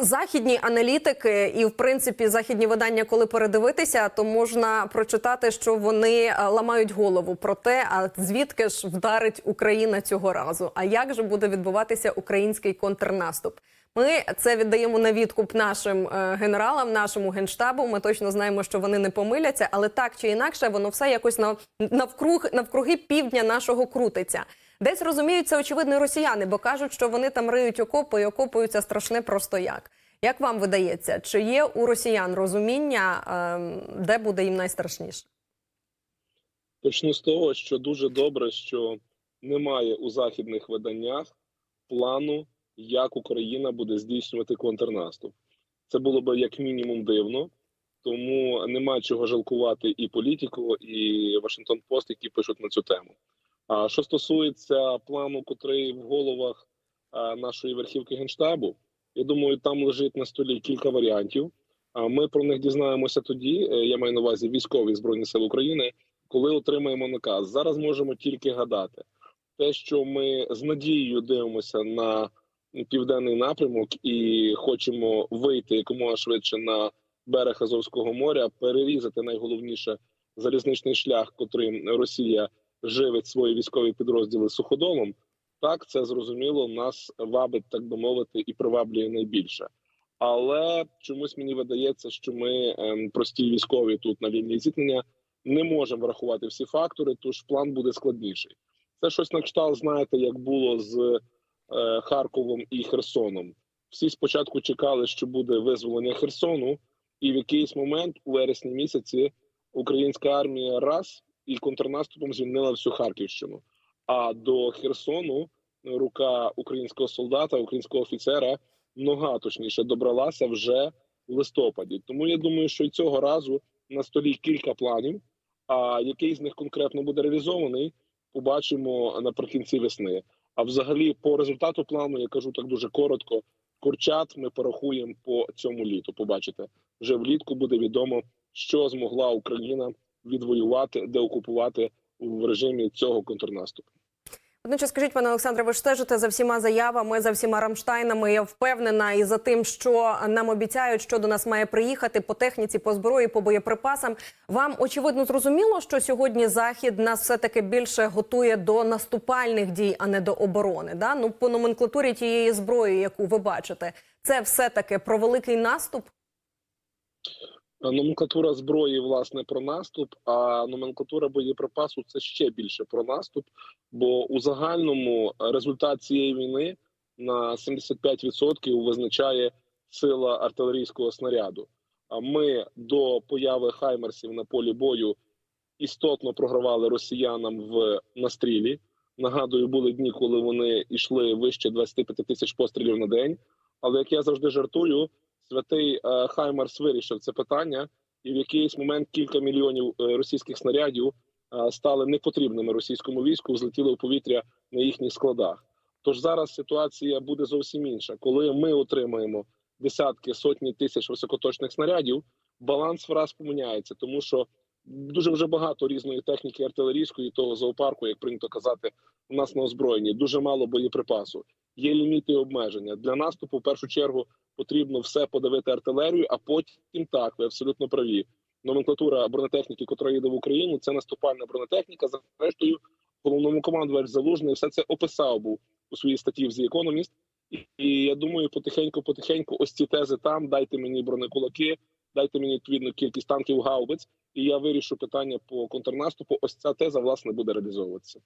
Західні аналітики і, в принципі, західні видання, коли передивитися, то можна прочитати, що вони е, ламають голову про те, а звідки ж вдарить Україна цього разу. А як же буде відбуватися український контрнаступ? Ми це віддаємо на відкуп нашим е, генералам, нашому генштабу. Ми точно знаємо, що вони не помиляться, але так чи інакше, воно все якось нав, навкруг навкруги півдня нашого крутиться. Десь розуміють це очевидно росіяни, бо кажуть, що вони там риють окопи і окопуються страшне просто як. Як вам видається, чи є у росіян розуміння, ем, де буде їм найстрашніше? Почну з того, що дуже добре, що немає у західних виданнях плану, як Україна буде здійснювати контрнаступ. Це було б як мінімум дивно, тому нема чого жалкувати і політику, і Вашингтон Пост, які пишуть на цю тему. Що стосується плану, котрий в головах нашої верхівки генштабу, я думаю, там лежить на столі кілька варіантів. А ми про них дізнаємося тоді. е, Я маю на увазі військові збройні сили України, коли отримаємо наказ. Зараз можемо тільки гадати. Те, що ми з надією дивимося на південний напрямок і хочемо вийти якомога швидше на берег Азовського моря, перерізати найголовніше залізничний шлях, котрим Росія живить свої військові підрозділи суходолом. Так, це зрозуміло, нас вабить, так би мовити, і приваблює найбільше. Але чомусь мені видається, що ми ем, прості військові тут на лінії зіткнення не можемо врахувати всі фактори, тож план буде складніший. Це щось на кшталт, знаєте, як було з е, Харковом і Херсоном. Всі спочатку чекали, що буде визволення Херсону, і в якийсь момент, у вересні місяці, українська армія раз і контрнаступом звільнила всю Харківщину. А до Херсону рука українського солдата, українського офіцера, нога точніше добралася вже в листопаді. Тому я думаю, що і цього разу на столі кілька планів. А який з них конкретно буде реалізований, побачимо наприкінці весни. А взагалі, по результату плану, я кажу так дуже коротко. Курчат ми порахуємо по цьому літу. Побачите, вже влітку буде відомо, що змогла Україна відвоювати, деокупувати в режимі цього контрнаступу. Одночасно, скажіть, пане Олександре, ви ж стежите за всіма заявами, за всіма Рамштайнами. Я впевнена і за тим, що нам обіцяють, що до нас має приїхати по техніці, по зброї, по боєприпасам. Вам очевидно зрозуміло, що сьогодні захід нас все таки більше готує до наступальних дій, а не до оборони. Да? Ну по номенклатурі тієї зброї, яку ви бачите, це все таки про великий наступ. Номенклатура зброї власне про наступ, а номенклатура боєприпасу це ще більше про наступ. Бо у загальному результат цієї війни на 75% визначає сила артилерійського снаряду. А ми до появи хаймерсів на полі бою істотно програвали росіянам в настрілі. Нагадую, були дні, коли вони йшли вище 25 тисяч пострілів на день. Але як я завжди жартую, святий е, Хаймерс вирішив це питання, і в якийсь момент кілька мільйонів е, російських снарядів е, стали непотрібними російському війську, злетіли в повітря на їхніх складах. Тож зараз ситуація буде зовсім інша. Коли ми отримаємо десятки сотні тисяч високоточних снарядів, баланс враз поміняється, тому що дуже вже багато різної техніки артилерійської, того зоопарку, як прийнято казати, у нас на озброєнні дуже мало боєприпасу. Є ліміти і обмеження для наступу. В першу чергу потрібно все подавити артилерію, а потім так ви абсолютно праві. Номенклатура бронетехніки, яка їде в Україну, це наступальна бронетехніка. Зрештою, головному командувач залужний все це описав був у своїй статті в The Economist. І, я думаю, потихеньку, потихеньку, ось ці тези там. Дайте мені бронекулаки, дайте мені відповідну кількість танків гаубиць, і я вирішу питання по контрнаступу. Ось ця теза власне буде реалізовуватися.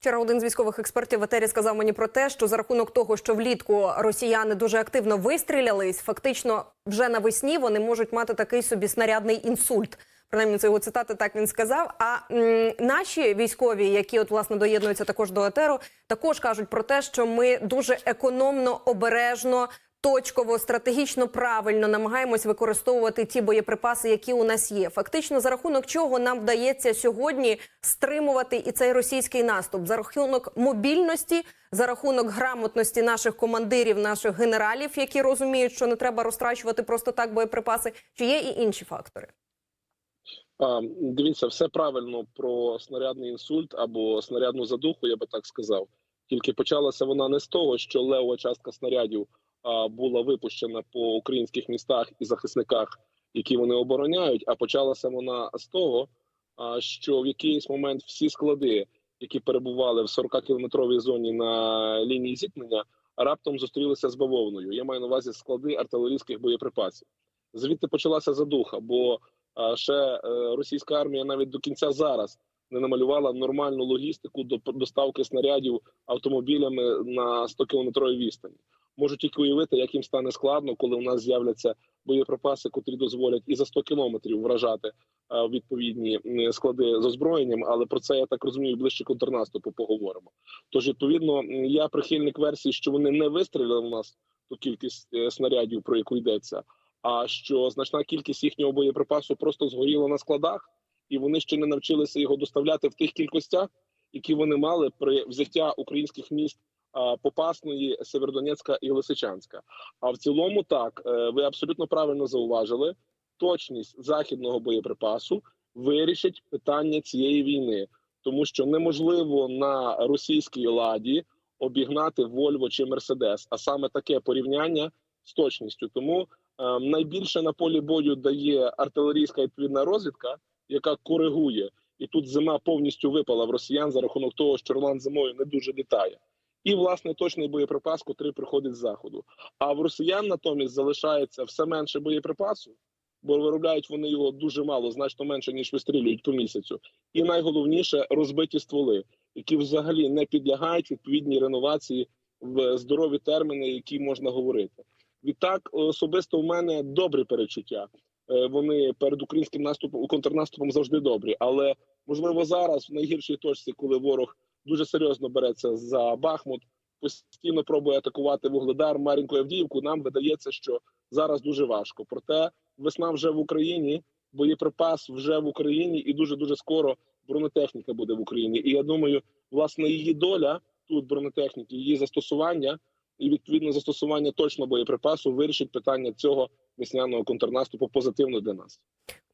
Вчора один з військових експертів в етері сказав мені про те, що за рахунок того, що влітку росіяни дуже активно вистрілялись, фактично вже навесні вони можуть мати такий собі снарядний інсульт. Принаймні, це його цитати так він сказав. А м, наші військові, які от власне доєднуються також до етеру, також кажуть про те, що ми дуже економно, обережно. Точково, стратегічно правильно намагаємось використовувати ті боєприпаси, які у нас є. Фактично, за рахунок чого нам вдається сьогодні стримувати і цей російський наступ за рахунок мобільності, за рахунок грамотності наших командирів, наших генералів, які розуміють, що не треба розтрачувати просто так боєприпаси. Чи є і інші фактори? Дивіться, все правильно про снарядний інсульт або снарядну задуху, я би так сказав. Тільки почалася вона не з того, що лева частка снарядів була випущена по українських містах і захисниках, які вони обороняють. А почалася вона з того, що в якийсь момент всі склади, які перебували в 40-кілометровій зоні на лінії зіткнення, раптом зустрілися з бавовною. Я маю на увазі склади артилерійських боєприпасів. Звідти почалася задуха, бо ще е, російська армія навіть до кінця зараз не намалювала нормальну логістику до доставки снарядів автомобілями на 100 кілометровій відстані. Можу тільки уявити, як їм стане складно, коли у нас з'являться боєприпаси, котрі дозволять і за 100 кілометрів вражати е, відповідні склади з озброєнням. Але про це я так розумію, ближче контрнаступу поговоримо. Тож, відповідно, я прихильник версії, що вони не вистріляли у нас ту кількість е, снарядів, про яку йдеться, а що значна кількість їхнього боєприпасу просто згоріла на складах, і вони ще не навчилися його доставляти в тих кількостях, які вони мали при взяття українських міст. А, Попасної, Северодонецька і Лисичанська. А в цілому, так е, ви абсолютно правильно зауважили. Точність західного боєприпасу вирішить питання цієї війни, тому що неможливо на російській ладі обігнати Вольво чи Мерседес, а саме таке порівняння з точністю. Тому е, найбільше на полі бою дає артилерійська відповідна розвідка, яка коригує, і тут зима повністю випала в росіян за рахунок того, що Ролан зимою не дуже літає. І власне точний боєприпас, котрий приходить з заходу. А в росіян натомість залишається все менше боєприпасу, бо виробляють вони його дуже мало, значно менше ніж вистрілюють по місяцю. І найголовніше розбиті стволи, які взагалі не підлягають відповідній реновації в здорові терміни, які можна говорити. Відтак, особисто в мене добрі перечуття. Е, Вони перед українським наступом контрнаступом завжди добрі, але можливо зараз в найгіршій точці, коли ворог дуже серйозно береться за Бахмут, постійно пробує атакувати Вугледар, Мар'їнку, Авдіївку. Нам видається, що зараз дуже важко. Проте весна вже в Україні, боєприпас вже в Україні, і дуже дуже скоро бронетехніка буде в Україні. І я думаю, власне, її доля тут бронетехніки, її застосування і відповідно застосування точно боєприпасу вирішить питання цього весняного контрнаступу позитивно для нас.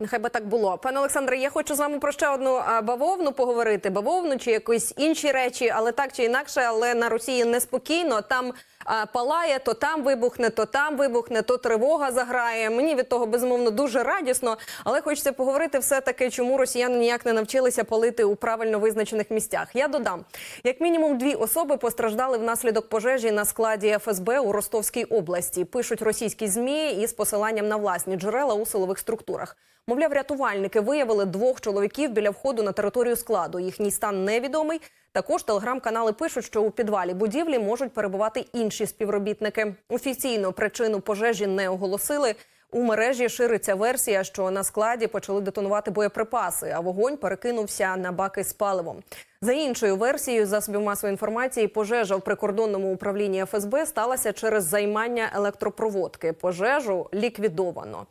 Нехай би так було. Пане Олександре, я хочу з вами про ще одну бавовну поговорити. Бавовну чи якісь інші речі, але так чи інакше, але на Росії неспокійно. Там а, палає, то там вибухне, то там вибухне, то тривога заграє. Мені від того безумовно дуже радісно. Але хочеться поговорити все таки, чому росіяни ніяк не навчилися палити у правильно визначених місцях. Я додам, як мінімум, дві особи постраждали внаслідок пожежі на складі ФСБ у Ростовській області. Пишуть російські змі із посиланням на власні джерела у силових структурах. Мовляв, рятувальники виявили двох чоловіків біля входу на територію складу. Їхній стан невідомий. Також телеграм-канали пишуть, що у підвалі будівлі можуть перебувати інші співробітники. Офіційно причину пожежі не оголосили. У мережі шириться версія, що на складі почали детонувати боєприпаси, а вогонь перекинувся на баки з паливом. За іншою версією засобів масової інформації, пожежа в прикордонному управлінні ФСБ сталася через займання електропроводки. Пожежу ліквідовано.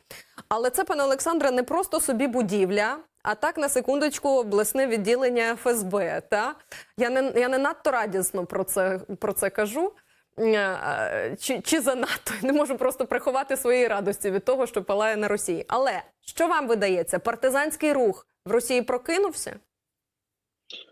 Але це, пане Олександре, не просто собі будівля, а так на секундочку обласне відділення ФСБ. Та я не я не надто радісно про це про це кажу. Е, Чи, чи занадто не можу просто приховати своєї радості від того, що палає на Росії. Але що вам видається, партизанський рух в Росії прокинувся?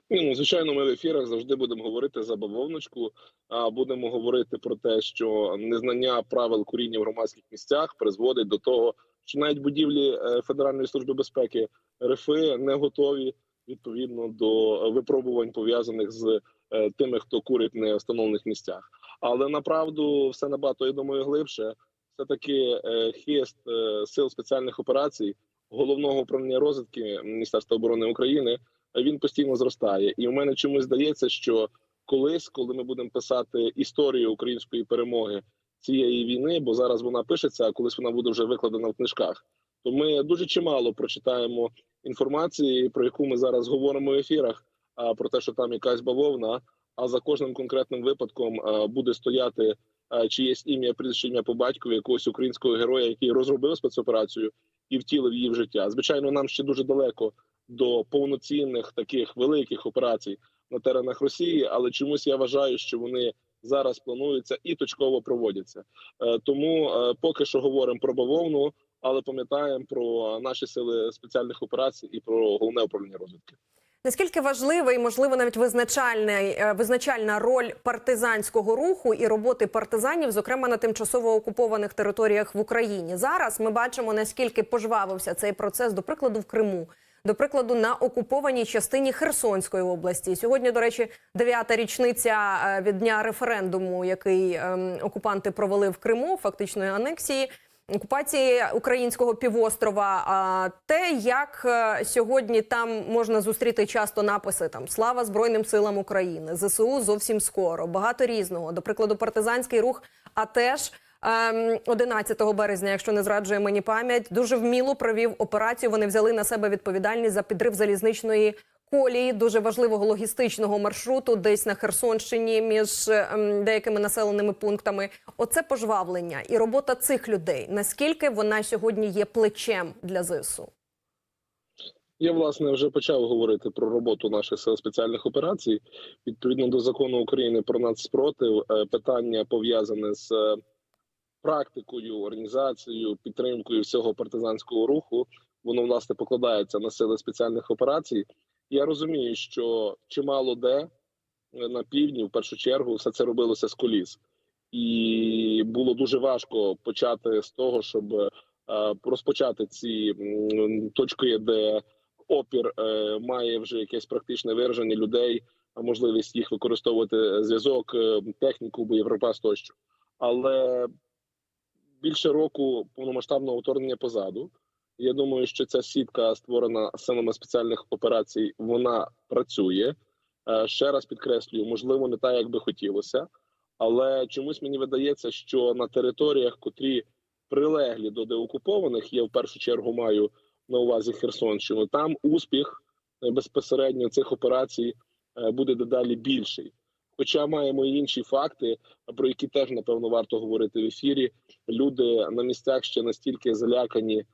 Ну звичайно, ми в ефірах завжди будемо говорити за бавовночку. А будемо говорити про те, що незнання правил куріння в громадських місцях призводить до того, що навіть будівлі е, Федеральної служби безпеки РФИ не готові відповідно до випробувань пов'язаних з е, тими, хто курить в невстановлених місцях. Але направду все набагато я думаю глибше. Все таки хист е, сил спеціальних операцій головного управління розвідки Міністерства оборони України він постійно зростає. І у мене чомусь здається, що колись, коли ми будемо писати історію української перемоги цієї війни, бо зараз вона пишеться, а колись вона буде вже викладена в книжках, то ми дуже чимало прочитаємо інформації, про яку ми зараз говоримо в ефірах. А про те, що там якась бавовна, а за кожним конкретним випадком а, буде стояти а, чиєсь ім'я, прізвище ім'я по батькові якогось українського героя, який розробив спецоперацію і втілив її в життя. Звичайно, нам ще дуже далеко до повноцінних таких великих операцій на теренах Росії, але чомусь я вважаю, що вони зараз плануються і точково проводяться. Е, Тому е, поки що говоримо про бавовну, але пам'ятаємо про наші сили спеціальних операцій і про головне управління розвідки. Наскільки важлива і можливо навіть визначальний, е, визначальна роль партизанського руху і роботи партизанів, зокрема на тимчасово окупованих територіях в Україні? Зараз ми бачимо наскільки пожвавився цей процес, до прикладу, в Криму. До прикладу, на окупованій частині Херсонської області сьогодні, до речі, дев'ята річниця е, від дня референдуму, який ем, окупанти провели в Криму, фактичної анексії окупації українського півострова. А те, як е, сьогодні там можна зустріти часто написи там Слава Збройним силам України, ЗСУ зовсім скоро, багато різного. До прикладу, партизанський рух, а теж. ем, 11 березня, якщо не зраджує мені пам'ять, дуже вміло провів операцію. Вони взяли на себе відповідальність за підрив залізничної колії, дуже важливого логістичного маршруту, десь на Херсонщині між ем, деякими населеними пунктами. Оце пожвавлення і робота цих людей. Наскільки вона сьогодні є плечем для ЗСУ? Я власне вже почав говорити про роботу наших сил спеціальних операцій. Відповідно до закону України про нацспротив, е, питання пов'язане з е, практикою, організацією, підтримкою всього партизанського руху. Воно власне покладається на сили спеціальних операцій. Я розумію, що чимало де е, на півдні, в першу чергу, все це робилося з коліс, і було дуже важко почати з того, щоб е, розпочати ці точки, де опір е, має вже якесь практичне вираження людей, можливість їх використовувати зв'язок, техніку, боєприпас тощо. Але більше року повномасштабного вторгнення позаду. Я думаю, що ця сітка, створена силами спеціальних операцій, вона працює. Е, Ще раз підкреслюю, можливо, не так, як би хотілося, але чомусь мені видається, що на територіях, котрі прилеглі до деокупованих, я в першу чергу маю на увазі Херсонщину. Там успіх е, безпосередньо цих операцій е, буде дедалі більший. Хоча маємо і інші факти, про які теж напевно варто говорити в ефірі. Люди на місцях ще настільки залякані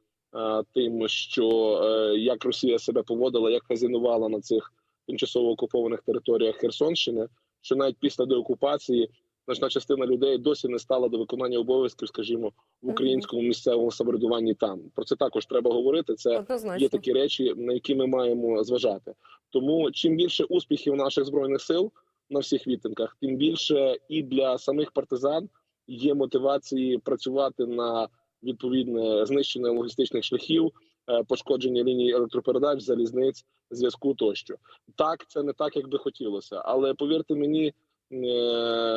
тим, що е, як Росія себе поводила, як хазінувала на цих тимчасово окупованих територіях Херсонщини, що навіть після деокупації значна частина людей досі не стала до виконання обов'язків, скажімо, в українському місцевому самоврядуванні. Там про це також треба говорити. Це є такі речі, на які ми маємо зважати. Тому чим більше успіхів наших збройних сил на всіх відтинках, тим більше і для самих партизан є мотивації працювати на відповідне знищення логістичних шляхів, е, пошкодження ліній електропередач, залізниць, зв'язку тощо. Так, це не так, як би хотілося, але повірте мені, е,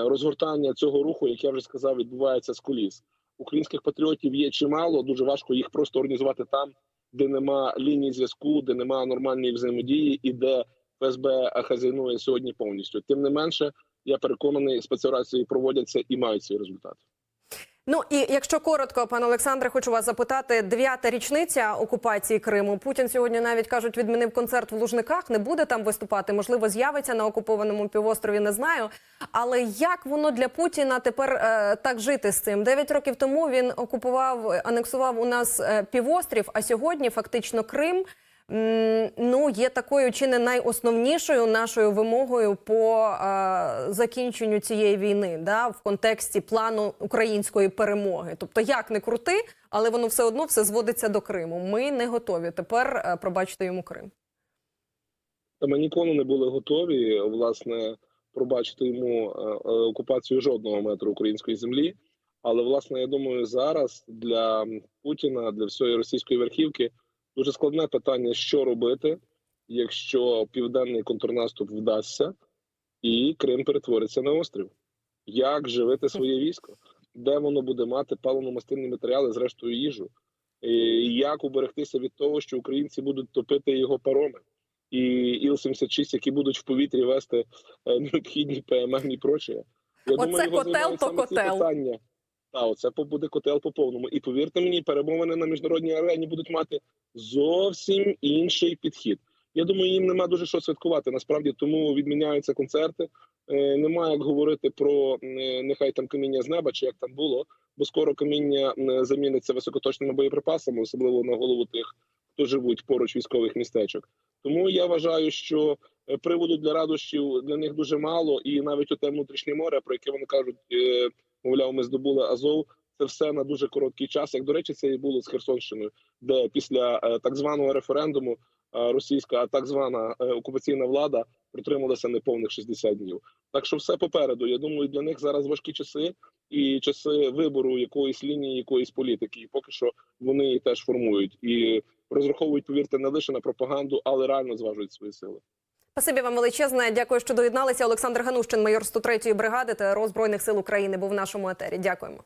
розгортання цього руху, як я вже сказав, відбувається з коліс. Українських патріотів є чимало, дуже важко їх просто організувати там, де нема лінії зв'язку, де нема нормальної взаємодії і де ФСБ хазяйнує сьогодні повністю. Тим не менше, я переконаний, спецоперації проводяться і мають свій результат. Ну і якщо коротко, пане Олександре, хочу вас запитати: дев'ята річниця окупації Криму. Путін сьогодні навіть кажуть, відмінив концерт в Лужниках, не буде там виступати. Можливо, з'явиться на окупованому півострові. Не знаю. Але як воно для Путіна тепер е, так жити з цим? Дев'ять років тому він окупував, анексував у нас е, півострів, а сьогодні фактично Крим. Ну, є такою чи не найосновнішою нашою вимогою по е, закінченню цієї війни, да, в контексті плану української перемоги. Тобто, як не крути, але воно все одно все зводиться до Криму. Ми не готові тепер е, пробачити йому Крим. Ми ніколи не були готові власне пробачити йому е, е, окупацію жодного метру української землі. Але власне я думаю, зараз для Путіна, для всієї російської верхівки дуже складне питання, що робити, якщо південний контрнаступ вдасться, і Крим перетвориться на острів. Як живити своє військо? Де воно буде мати паливно-мастильні матеріали, зрештою їжу? І як уберегтися від того, що українці будуть топити його пароми? і Іл-76, які будуть в повітрі вести е, необхідні ПММ і проче. Я Оце його котел то котел. питання. Та, оце буде котел по повному. І повірте мені, перемовини на міжнародній арені будуть мати зовсім інший підхід. Я думаю, їм нема дуже що святкувати. Насправді тому відміняються концерти. Е, Немає як говорити про е, нехай там каміння з неба, чи як там було, бо скоро каміння заміниться високоточними боєприпасами, особливо на голову тих, хто живуть поруч військових містечок. Тому я вважаю, що е, приводу для радощів для них дуже мало, і навіть оте внутрішнє море, про яке вони кажуть, мовляв, ми здобули Азов. Це все на дуже короткий час. Як до речі, це і було з Херсонщиною, де після е, так званого референдуму російська, а так звана е, окупаційна влада протрималася неповних 60 днів. Так що все попереду. Я думаю, для них зараз важкі часи і часи вибору якоїсь лінії, якоїсь політики. І поки що вони її теж формують і розраховують, повірте, не лише на пропаганду, але реально зважують свої сили. Спасибі вам величезне. Дякую, що доєдналися. Олександр Ганущин, майор 103-ї бригади ТРО Збройних сил України, був в нашому етері. Дякуємо.